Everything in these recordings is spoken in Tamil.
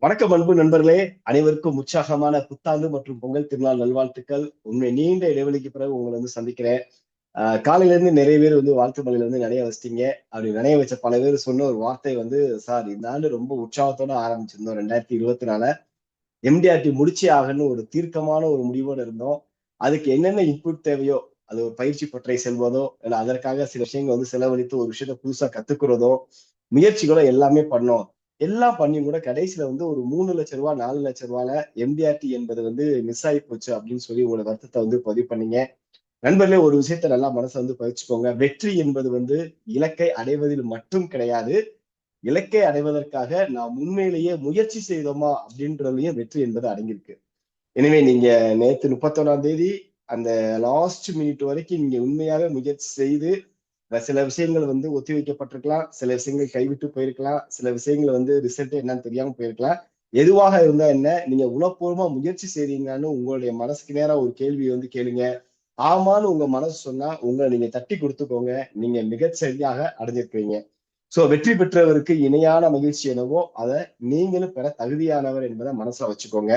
வணக்கம் அன்பு நண்பர்களே. அனைவருக்கும் உற்சாகமான புத்தாண்டு மற்றும் பொங்கல் திருநாள் நல்வாழ்த்துக்கள். உண்மை நீண்ட இடைவெளிக்கு பிறகு உங்களை வந்து சந்திக்கிறேன். ஆஹ் காலையில இருந்து நிறைய பேர் வந்து வாழ்த்து மலையில இருந்து நிறைய வச்சிட்டீங்க. அப்படி நிறைய வச்ச பல பேர் சொன்ன ஒரு வார்த்தை வந்து சார் இந்த ஆண்டு ரொம்ப உற்சாகத்தோட ஆரம்பிச்சிருந்தோம் ரெண்டாயிரத்தி இருபத்தி நாலு எம்டிஆர்டி முடிச்சே ஆகணும்னு ஒரு தீர்க்கமான ஒரு முடிவோடு இருந்தோம். அதுக்கு என்னென்ன இன்புட் தேவையோ அது ஒரு பயிற்சி பற்றை செல்வதோ இல்லை அதற்காக சில விஷயங்கள் வந்து செலவழித்து ஒரு விஷயத்த புதுசா கத்துக்கிறதோ முயற்சிகளோ எல்லாமே பண்ணோம். எல்லாம் பண்ணியும் கூட கடைசியில வந்து ஒரு மூணு லட்ச ரூபா நாலு லட்ச ரூபால எம்டிஆர்டி என்பது வந்து மிஸ் ஆகி போச்சு அப்படின்னு சொல்லி உங்களோட வருத்தத்தை வந்து பதிவு பண்ணீங்க. நண்பர்களே ஒரு விஷயத்த நல்லா மனசை வந்து பதிச்சுக்கோங்க. வெற்றி என்பது வந்து இலக்கை அடைவதில் மட்டும் கிடையாது. இலக்கை அடைவதற்காக நாம் உண்மையிலேயே முயற்சி செய்தோமா அப்படின்றதுலயும் வெற்றி என்பது அடங்கியிருக்கு. எனவே நீங்க நேத்து முப்பத்தொன்னாம் தேதி அந்த லாஸ்ட் மினிட் வரைக்கும் நீங்க உண்மையாக முயற்சி செய்து சில விஷயங்கள் வந்து ஒத்தி வைக்கப்பட்டிருக்கலாம். சில விஷயங்கள் கைவிட்டு போயிருக்கலாம். சில விஷயங்கள் வந்து ரிசல்ட் என்னன்னு தெரியாம போயிருக்கலாம். எதுவாக இருந்தா என்ன நீங்க உளப்பூர்வமா முயற்சி செய்றீங்கன்னு உங்களுடைய மனசுக்கு நேரம் ஒரு கேள்வியை வந்து கேளுங்க. ஆமான்னு உங்க மனசு சொன்னா உங்களை நீங்க தட்டி கொடுத்துக்கோங்க. நீங்க மிகச்சரியாக அடைஞ்சிருக்கிறீங்க. சோ வெற்றி பெற்றவருக்கு இணையான மகிழ்ச்சி என்னவோ அதை நீங்களும் பெற தகுதியானவர் என்பதை மனசுல வச்சுக்கோங்க.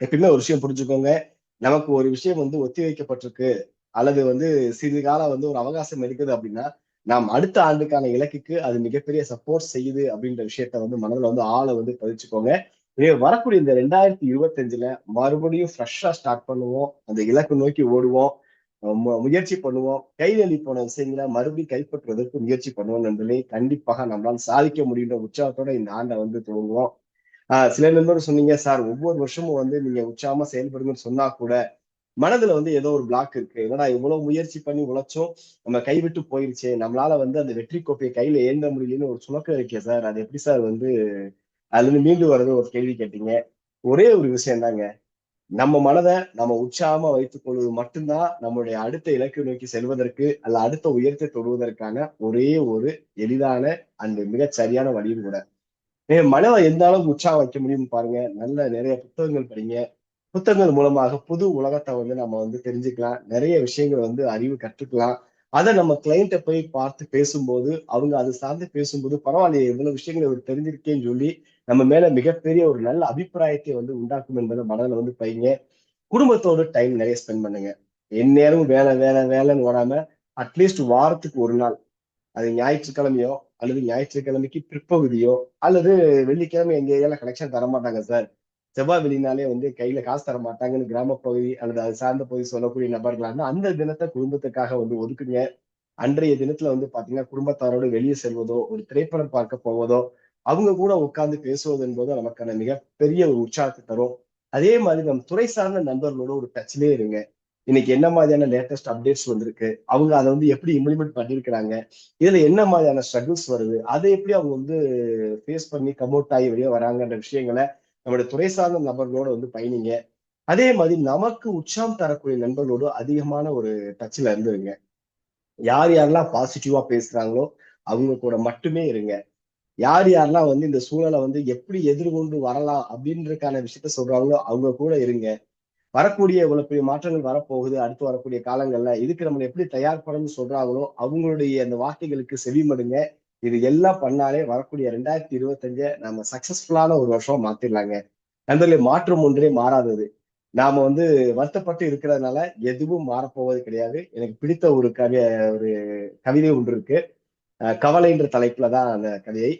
எப்பயுமே ஒரு விஷயம் புரிஞ்சுக்கோங்க. நமக்கு ஒரு விஷயம் வந்து ஒத்தி வைக்கப்பட்டிருக்கு. அல்லது வந்து சிறிது காலம் வந்து ஒரு அவகாசம் இருக்குது அப்படின்னா நாம் அடுத்த ஆண்டுக்கான இலக்குக்கு அது மிகப்பெரிய சப்போர்ட் செய்யுது அப்படின்ற விஷயத்த வந்து மனதில் வந்து ஆளை வந்து பதிச்சுக்கோங்க. இதே வரக்கூடிய இந்த ரெண்டாயிரத்தி இருபத்தஞ்சுல மறுபடியும் ஃப்ரெஷ்ஷா ஸ்டார்ட் பண்ணுவோம். அந்த இலக்கு நோக்கி ஓடுவோம். முயற்சி பண்ணுவோம். கைநெளி போன விஷயங்களை மறுபடியும் கைப்பற்றுவதற்கு முயற்சி பண்ணுவோம் நண்பர்களே. கண்டிப்பாக நம்மளால் சாதிக்க முடியுன்ற உற்சாகத்தோட இந்த ஆண்டை வந்து துவங்குவோம். ஆஹ் சில நண்பர் சொன்னீங்க சார் ஒவ்வொரு வருஷமும் வந்து நீங்க உற்சாகமா செயல்படுங்கன்னு சொன்னா கூட மனதுல வந்து ஏதோ ஒரு பிளாக் இருக்கு. என்னடா இவ்வளவு முயற்சி பண்ணி உழைச்சோம். நம்ம கைவிட்டு போயிருச்சு. நம்மளால வந்து அந்த வெற்றி கோப்பையை கையில ஏந்த முடியலன்னு ஒரு சுணக்கம் இருக்கே சார். அது எப்படி சார் வந்து அதுல இருந்து மீண்டு வர்றது ஒரு கேள்வி கேட்டீங்க. ஒரே ஒரு விஷயம் தாங்க. நம்ம மனதை நம்ம உற்சாகமா வைத்துக் கொள்வது மட்டும்தான் நம்மளுடைய அடுத்த இலக்கு நோக்கி செல்வதற்கு அல்ல அடுத்த உயரத்தை தொடுவதற்கான ஒரே ஒரு எளிதான அந்த மிகச் சரியான வழியும் கூட. மனதை எந்த அளவுக்கு உற்சாகம் வைக்க முடியும் பாருங்க. நல்ல நிறைய புத்தகங்கள் படிங்க. புத்தகங்கள் மூலமாக புது உலகத்தை வந்து நம்ம வந்து தெரிஞ்சுக்கலாம். நிறைய விஷயங்கள் வந்து அறிவு கற்றுக்கலாம். அதை நம்ம கிளைண்ட்டை போய் பார்த்து பேசும்போது அவங்க அது சார்ந்து பேசும்போது பரவாயில்லையே இவ்வளவு விஷயங்கள் இவர் தெரிஞ்சிருக்கேன்னு சொல்லி நம்ம மேல மிகப்பெரிய ஒரு நல்ல அபிப்பிராயத்தை வந்து உண்டாக்கும் என்பதை மனதில் வந்து பையங்க குடும்பத்தோடு டைம் நிறைய ஸ்பெண்ட் பண்ணுங்க. எந்நேரமும் வேலை வேலை வேலைன்னு ஓடாம அட்லீஸ்ட் வாரத்துக்கு ஒரு நாள். அது ஞாயிற்றுக்கிழமையோ அல்லது ஞாயிற்றுக்கிழமைக்கு பிற்பகுதியோ அல்லது வெள்ளிக்கிழமை எங்க ஏரியால கனெக்ஷன் தர மாட்டாங்க சார் செவ்வாய் வெளினாலே வந்து கையில காசு தர மாட்டாங்கன்னு கிராம பகுதி அல்லது அது சார்ந்த பகுதி சொல்லக்கூடிய நபர்களாக அந்த தினத்தை குடும்பத்துக்காக வந்து ஒதுக்குங்க. அன்றைய தினத்துல வந்து பாத்தீங்கன்னா குடும்பத்தாரோடு வெளியே செல்வதோ ஒரு திரைப்படம் பார்க்க போவதோ அவங்க கூட உட்கார்ந்து பேசுவது என்பதோ நமக்கான மிகப்பெரிய ஒரு உற்சாகத்தை தரும். அதே மாதிரி நம்ம துறை சார்ந்த நண்பர்களோட ஒரு டச்லயே இருங்க. இன்னைக்கு என்ன மாதிரியான லேட்டஸ்ட் அப்டேட்ஸ் வந்திருக்கு அவங்க அதை வந்து எப்படி இம்ப்ளிமெண்ட் பண்ணிருக்கிறாங்க இதுல என்ன மாதிரியான ஸ்ட்ரகிள்ஸ் வருது அதை எப்படி அவங்க வந்து ஃபேஸ் பண்ணி கமௌட் ஆகி வெளியே வராங்கன்ற விஷயங்களை நம்மளுடைய துறை சார்ந்த நபர்களோட வந்து பயணிங்க. அதே மாதிரி நமக்கு உற்சாகம் தரக்கூடிய நண்பர்களோடு அதிகமான ஒரு டச்சில் இருந்துருங்க. யார் யாரெல்லாம் பாசிட்டிவா பேசுறாங்களோ அவங்க கூட மட்டுமே இருங்க. யார் யாரெல்லாம் வந்து இந்த சூழலை வந்து எப்படி எதிர்கொண்டு வரலாம் அப்படின்றதுக்கான விஷயத்த சொல்றாங்களோ அவங்க கூட இருங்க. வரக்கூடிய இவ்வளவு பெரிய மாற்றங்கள் வரப்போகுது அடுத்து வரக்கூடிய காலங்கள்ல இதுக்கு நம்ம எப்படி தயார்படணும்னு சொல்றாங்களோ அவங்களுடைய அந்த வார்த்தைகளுக்கு செவிமடுங்க. இது எல்லாம் பண்ணாலே வரக்கூடிய ரெண்டாயிரத்தி இருபத்தஞ்ச நம்ம சக்சஸ்ஃபுல்லான ஒரு வருஷம் மாத்திரலாங்க நண்பர்களே மாற்றம் ஒன்றே மாறாதது. நாம வந்து வருத்தப்பட்டு இருக்கிறதுனால எதுவும் மாறப்போவது கிடையாது. எனக்கு பிடித்த ஒரு கவி ஒரு கவிதை ஒன்று இருக்கு. கவலைன்ற தலைப்புல தான் அந்த கதையை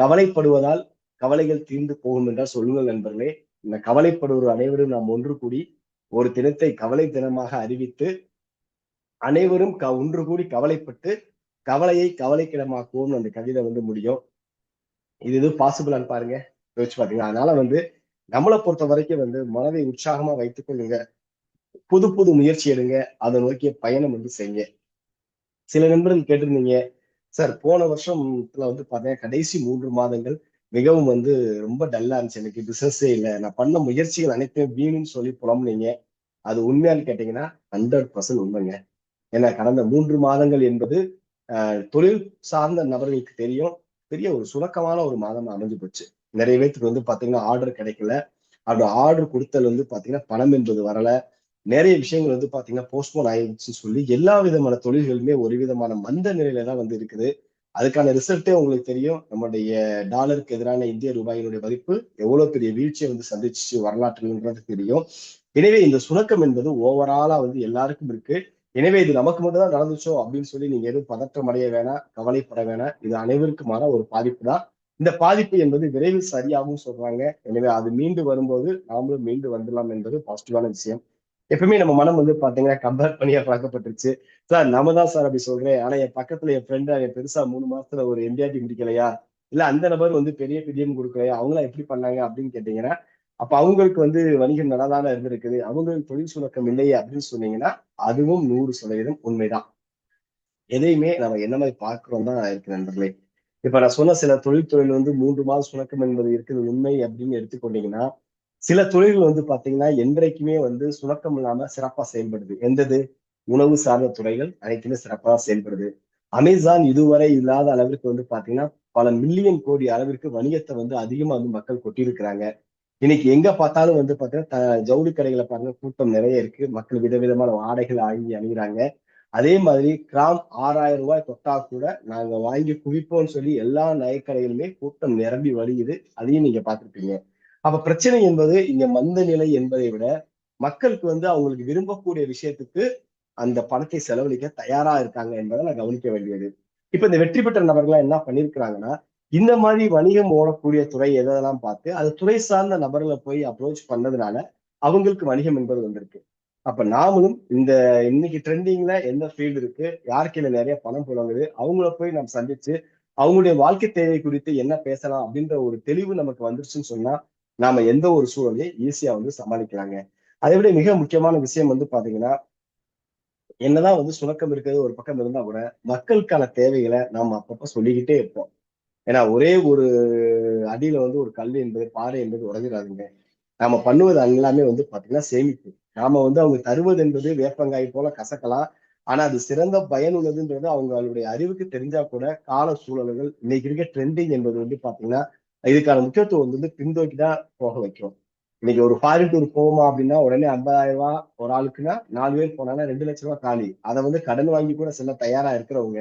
கவலைப்படுவதால் கவலைகள் தீர்ந்து போகும் என்றால் சொல்லுங்கள் நண்பர்களே. இந்த கவலைப்படுவோர் அனைவரும் நாம் ஒன்று கூடி ஒரு தினத்தை கவலை தினமாக அறிவித்து அனைவரும் க ஒன்று கூடி கவலைப்பட்டு கவலையை கவலைக்கிடமாக்குவோம்னு அந்த கவிதை வந்து முடியும். இது எதுவும் பாசிபிளான்னு பாருங்க. யோசிச்சு பாத்தீங்கன்னா அதனால வந்து நம்மளை பொறுத்த வரைக்கும் வந்து மனதை உற்சாகமா வைத்துக் கொள்ளுங்க. புது புது முயற்சி எடுங்க. அதை நோக்கிய பயணம் வந்து செய்யுங்க. சில நண்பர்கள் கேட்டிருந்தீங்க சார் போன வருஷம்ல வந்து பாத்தீங்கன்னா கடைசி மூன்று மாதங்கள் மிகவும் வந்து ரொம்ப டல்லா இருந்துச்சு. எனக்கு பிசினஸே இல்லை. நான் பண்ண முயற்சிகள் அனைத்தையும் வீணுன்னு சொல்லி புலம்புனீங்க. அது உண்மையான்னு கேட்டீங்கன்னா ஹண்ட்ரட் பர்சன்ட் உண்மைங்க. ஏன்னா கடந்த மூன்று மாதங்கள் என்பது தொழில் சார்ந்த நபர்களுக்கு தெரியும். பெரிய ஒரு சுணக்கமான ஒரு மாதம் அமைஞ்சு போச்சு. நிறைய பேத்துக்கு வந்து பாத்தீங்கன்னா ஆர்டர் கிடைக்கல. அப்படி ஆர்டர் கொடுத்தல் வந்து பாத்தீங்கன்னா பணம் என்பது வரல. நிறைய விஷயங்கள் வந்து பாத்தீங்கன்னா போஸ்ட்போன் ஆயிடுச்சுன்னு சொல்லி எல்லா விதமான தொழில்களுமே ஒரு விதமான மந்த நிலையில தான் வந்து இருக்குது. அதுக்கான ரிசல்ட்டே உங்களுக்கு தெரியும். நம்முடைய டாலருக்கு எதிரான இந்திய ரூபாயினுடைய மதிப்பு எவ்வளவு பெரிய வீழ்ச்சியை வந்து சந்திச்சு வரலாற்றுன்றது தெரியும். எனவே இந்த சுணக்கம் என்பது ஓவராலா வந்து எல்லாருக்கும் இருக்கு. எனவே இது நமக்கு மட்டும்தான் நடந்துச்சோ அப்படின்னு சொல்லி நீங்க எதுவும் பதற்றம் அடைய வேணாம் கவலைப்பட வேணாம். இது அனைவருக்குமான ஒரு பாதிப்பு தான். இந்த பாதிப்பு என்பது விரைவில் சரியாகவும் சொல்றாங்க. எனவே அது மீண்டு வரும்போது நாமளும் மீண்டு வந்துடலாம் என்பது பாசிட்டிவான விஷயம். எப்பவுமே நம்ம மனம் வந்து பாத்தீங்கன்னா கம்பேர் பண்ணியா பழக்கப்பட்டுருச்சு சார் நம்ம தான் சார் அப்படி சொல்றேன். ஆனா என் பக்கத்துல என் ஃப்ரெண்ட் என் பெருசா மூணு மாசத்துல ஒரு எம்டிஆர்டி முடிக்கலையா இல்ல அந்த நபர் வந்து பெரிய பிடிஎம் கொடுக்கலையா? அவங்களாம் எப்படி பண்ணாங்க அப்படின்னு கேட்டீங்கன்னா அப்ப அவங்களுக்கு வந்து வணிகம் நல்லாதானே இருந்திருக்குது? அவங்களுக்கு தொழில் சுணக்கம் இல்லையே அப்படின்னு சொன்னீங்கன்னா அதுவும் நூறு சதவீதம் உண்மைதான். எதையுமே நம்ம என்ன மாதிரி பார்க்கிறோம் தான் இருக்கு நண்பர்களே. இப்ப நான் சொன்ன சில தொழில்துறையில் வந்து மூன்று மாதம் சுணக்கம் என்பது இருக்குது உண்மை அப்படின்னு எடுத்துக்கொண்டீங்கன்னா சில தொழில்கள் வந்து பாத்தீங்கன்னா என்றைக்குமே வந்து சுணக்கம் இல்லாம சிறப்பா செயல்படுது. எந்தது? உணவு சார்ந்த துறைகள் அனைத்துமே சிறப்பாக செயல்படுது. அமேசான் இதுவரை இல்லாத அளவிற்கு வந்து பாத்தீங்கன்னா பல மில்லியன் கோடி அளவிற்கு வணிகத்தை வந்து அதிகமா வந்து மக்கள் கொட்டியிருக்கிறாங்க. இன்னைக்கு எங்க பார்த்தாலும் வந்து பாத்தீங்கன்னா ஜவுளி கடைகளை பாருங்க கூட்டம் நிறைய இருக்கு. மக்கள் விதவிதமான ஆடைகள் வாங்கி அணிகிறாங்க அதே மாதிரி கிராம் ஆறாயிரம் ரூபாய் தொட்டா கூட நாங்க வாங்கி குவிப்போம்னு சொல்லி எல்லா நகைக்கடைகளுமே கூட்டம் நிரம்பி வழியுது. அதையும் நீங்க பார்த்துருப்பீங்க. அப்ப பிரச்சனை என்பது இங்க மந்த நிலை என்பதை விட மக்களுக்கு வந்து அவங்களுக்கு விரும்பக்கூடிய விஷயத்துக்கு அந்த பணத்தை செலவழிக்க தயாரா இருக்காங்க என்பதை நான் கவனிக்க வேண்டியது. இப்ப இந்த வெற்றி பெற்ற நபர்கள்லாம் என்ன பண்ணிருக்கிறாங்கன்னா இந்த மாதிரி வணிகம் ஓடக்கூடிய துறை எதெல்லாம் பார்த்து அது துறை சார்ந்த நபர்களை போய் அப்ரோச் பண்ணதுனால அவங்களுக்கு வணிகம் என்பது வந்திருக்கு. அப்ப நாமளும் இந்த இன்னைக்கு ட்ரெண்டிங்ல எந்த ஃபீல்டு இருக்கு யார் கீழே நிறைய பணம் புழங்குது அவங்கள போய் நம்ம சந்திச்சு அவங்களுடைய வாழ்க்கை தேவை குறித்து என்ன பேசலாம் அப்படின்ற ஒரு தெளிவு நமக்கு வந்துருச்சுன்னு சொன்னா நாம எந்த ஒரு சூழலையும் ஈஸியா வந்து சமாளிக்கலாங்க. அதை விட மிக முக்கியமான விஷயம் வந்து பாத்தீங்கன்னா என்னதான் வந்து சுணக்கம் இருக்கிறது ஒரு பக்கம் இருந்தா கூட மக்களுக்கான தேவைகளை நாம அப்பப்ப சொல்லிக்கிட்டே இருப்போம். ஏன்னா ஒரே ஒரு அடியில வந்து ஒரு கல் என்பது பாறை என்பது உடஞ்சிடாதுங்க. நாம பண்ணுவது எல்லாமே வந்து பாத்தீங்கன்னா சேமிப்பு. நாம வந்து அவங்க தருவது என்பது வேப்பங்காய் போல கசக்கலாம். ஆனா அது சிறந்த பயனுள்ளதுன்றது அவங்களுடைய அறிவுக்கு தெரிஞ்சா கூட கால சூழல்கள் இன்னைக்கு இருக்க ட்ரெண்டிங் என்பது வந்து பாத்தீங்கன்னா இதுக்கான முக்கியத்துவம் வந்து பின்தோக்கி தான் போக வைக்கும். இன்னைக்கு ஒரு ஃபாரின் டூர் போவோமா அப்படின்னா உடனே ஐம்பதாயிரம் ரூபாய் ஒரு ஆளுக்குன்னா நாலு பேர் போனாங்கன்னா ரெண்டு லட்ச ரூபாய் காலி. அதை வந்து கடன் வாங்கி கூட செல்ல தயாரா இருக்கிறவங்க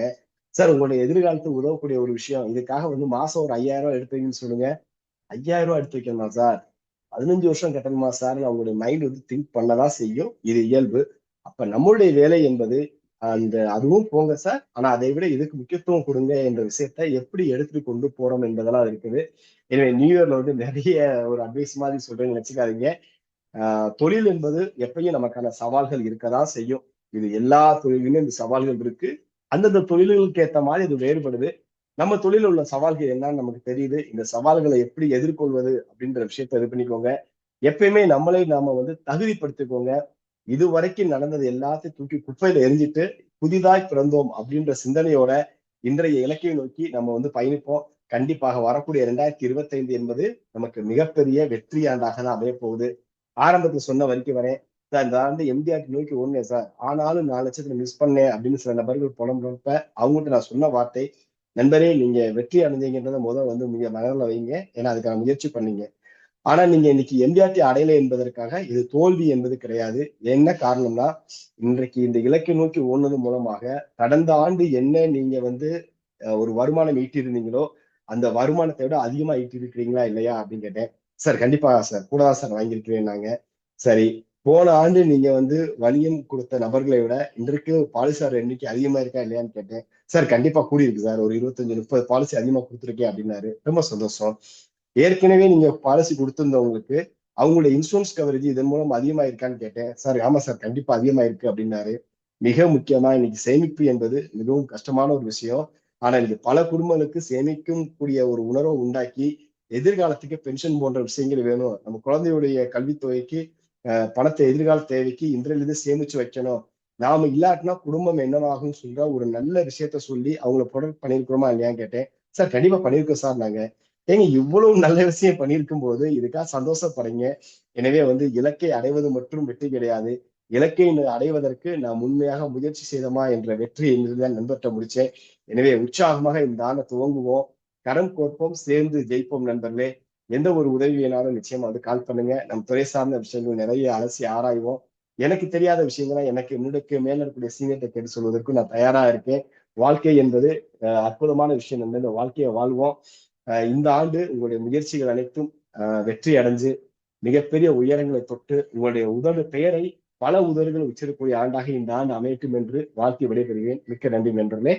சார் உங்களுடைய எதிர்காலத்துக்கு உதவக்கூடிய ஒரு விஷயம். இதுக்காக வந்து மாசம் ஒரு ஐயாயிரம் ரூபாய் எடுத்து வைங்கன்னு சொல்லுங்க. ஐயாயிரம் ரூபாய் எடுத்து வைக்கணுமா சார்? பதினஞ்சு வருஷம் கட்டணுமா சார்? அவங்களுடைய மைண்ட் வந்து திங்க் பண்ணதான் செய்யும். இது இயல்பு. அப்ப நம்மளுடைய வேலை என்பது அந்த அதுவும் போங்க சார். ஆனா அதை விட இதுக்கு முக்கியத்துவம் கொடுங்க என்ற விஷயத்த எப்படி எடுத்துட்டு கொண்டு போறோம் என்பதெல்லாம் இருக்குது. எனவே நியூ இயர்ல வந்து நிறைய ஒரு அட்வைஸ் மாதிரி சொல்றேன்னு நினைச்சுக்காதீங்க. தொழில் என்பது எப்பயும் நமக்கான சவால்கள் இருக்கதான் செய்யும். இது எல்லா தொழிலுமே இந்த சவால்கள் இருக்கு. அந்தந்த தொழில்களுக்கு ஏற்ற மாதிரி இது வேறுபடுது. நம்ம தொழில உள்ள சவால்கள் என்னன்னு நமக்கு தெரியுது. இந்த சவால்களை எப்படி எதிர்கொள்வது அப்படின்ற விஷயத்த இது பண்ணிக்கோங்க. எப்பயுமே நம்மளே நாம வந்து தகுதிப்படுத்திக்கோங்க. இது வரைக்கும் நடந்தது எல்லாத்தையும் தூக்கி குப்பையில எரிஞ்சிட்டு புதிதாய் பிறந்தோம் அப்படின்ற சிந்தனையோட இன்றைய இலக்கையை நோக்கி நம்ம வந்து பயணிப்போம். கண்டிப்பாக வரக்கூடிய இரண்டாயிரத்தி இருபத்தைந்து என்பது நமக்கு மிகப்பெரிய வெற்றி ஆண்டாக தான் அமைய போகுது ஆரம்பத்துல சொன்ன வரைக்கும் வரேன். சார் இந்த ஆண்டு எம்டிஆர் நோக்கி ஒண்ணே சார். ஆனாலும் நாலு லட்சத்துல மிஸ் பண்ணேன் அப்படின்னு சில நபர்கள் புலம்புறப்ப அவங்ககிட்ட நான் சொன்ன வார்த்தை நண்பரே நீங்க வெற்றி அடைஞ்சீங்கன்றத முதல் வந்து மிக மனதில் வைங்க. ஏன்னா அதுக்கான முயற்சி பண்ணீங்க. ஆனா நீங்க இன்னைக்கு எம்ஜிஆர்டி அடையல என்பதற்காக இது தோல்வி என்பது கிடையாது. என்ன காரணம்னா இன்றைக்கு இந்த இலக்கை நோக்கி ஓடுனது மூலமாக கடந்த ஆண்டு என்ன நீங்க வந்து ஒரு வருமானம் ஈட்டியிருந்தீங்களோ அந்த வருமானத்தை விட அதிகமா ஈட்டிருக்கிறீங்களா இல்லையா அப்படின்னு கேட்டேன். சார் கண்டிப்பா சார். கூட தான் சார் வாங்கியிருக்கிறேன் நாங்க சரி போன ஆண்டு நீங்க வந்து வணிகம் கொடுத்த நபர்களை விட இன்றைக்கு பாலிசார் எண்ணிக்கை அதிகமா இருக்கா இல்லையான்னு கேட்டேன். சார் கண்டிப்பா கூடி இருக்கு சார். ஒரு இருபத்தஞ்சு முப்பது பாலிசி அதிகமா கொடுத்துருக்கேன் அப்படின்னாரு. ரொம்ப சந்தோஷம். ஏற்கனவே நீங்க பாலிசி கொடுத்திருந்தவங்களுக்கு அவங்களுடைய இன்சூரன்ஸ் கவரேஜ் இதன் மூலம் அதிகமா இருக்கான்னு கேட்டேன். சார் ஆமா சார் கண்டிப்பா அதிகமா இருக்கு அப்படின்னாரு. மிக முக்கியமா இன்னைக்கு சேமிப்பு என்பது மிகவும் கஷ்டமான ஒரு விஷயம். ஆனா இன்னைக்கு பல குடும்பங்களுக்கு சேமிக்கும் கூடிய ஒரு உணர்வை உண்டாக்கி எதிர்காலத்துக்கு பென்ஷன் போன்ற விஷயங்கள் வேணும். நம்ம குழந்தையுடைய கல்வித்தொகைக்கு பணத்தை எதிர்கால தேவைக்கு இன்றிலிருந்து சேமிச்சு வைக்கணும். நாம இல்லாட்டினா குடும்பம் என்னவாகும் சொல்ற ஒரு நல்ல விஷயத்த சொல்லி அவங்கள ப்ரொடக்ட் பண்ணிருக்கிறோமா இல்லையான்னு கேட்டேன். சார் கண்டிப்பா பண்ணிருக்கோம் சார் நாங்க. ஏங்க இவ்வளவு நல்ல விஷயம் பண்ணியிருக்கும் போது இதுக்காக சந்தோஷப்படுறீங்க? எனவே வந்து இலக்கை அடைவது மட்டும் வெற்றி கிடையாது. இலக்கை அடைவதற்கு நான் உண்மையாக முயற்சி செய்தோமா என்ற வெற்றி என்றுதான் நண்பர்கிட்ட முடிச்சேன் எனவே உற்சாகமாக இந்த ஆண்டை துவங்குவோம். கரம் கோர்ப்போம் சேர்ந்து ஜெயிப்போம் நண்பர்களே. எந்த ஒரு உதவி வேணாலும் நிச்சயமா வந்து கால் பண்ணுங்க. நம் துறை சார்ந்த விஷயங்கள் நிறைய அலசி ஆராய்வோம். எனக்கு தெரியாத விஷயங்களை எனக்கு என்னுடைய மேல இருக்கக்கூடிய சீனியர்கிட்ட கேட்டு சொல்வதற்கு நான் தயாரா இருக்கேன். வாழ்க்கை என்பது அற்புதமான விஷயம் இந்த வாழ்க்கையை வாழ்வோம். இந்த ஆண்டு உங்களுடைய முயற்சிகள் அனைத்தும் வெற்றி அடைஞ்சு மிகப்பெரிய உயரங்களை தொட்டு உங்களுடைய உதவி பெயரை பல உதவிகள் உச்சரிக்கக்கூடிய ஆண்டாக இந்த ஆண்டு அமையட்டும் என்று வாழ்த்தி விடைபெறுகிறேன். மிக்க நன்றி நண்பர்களே.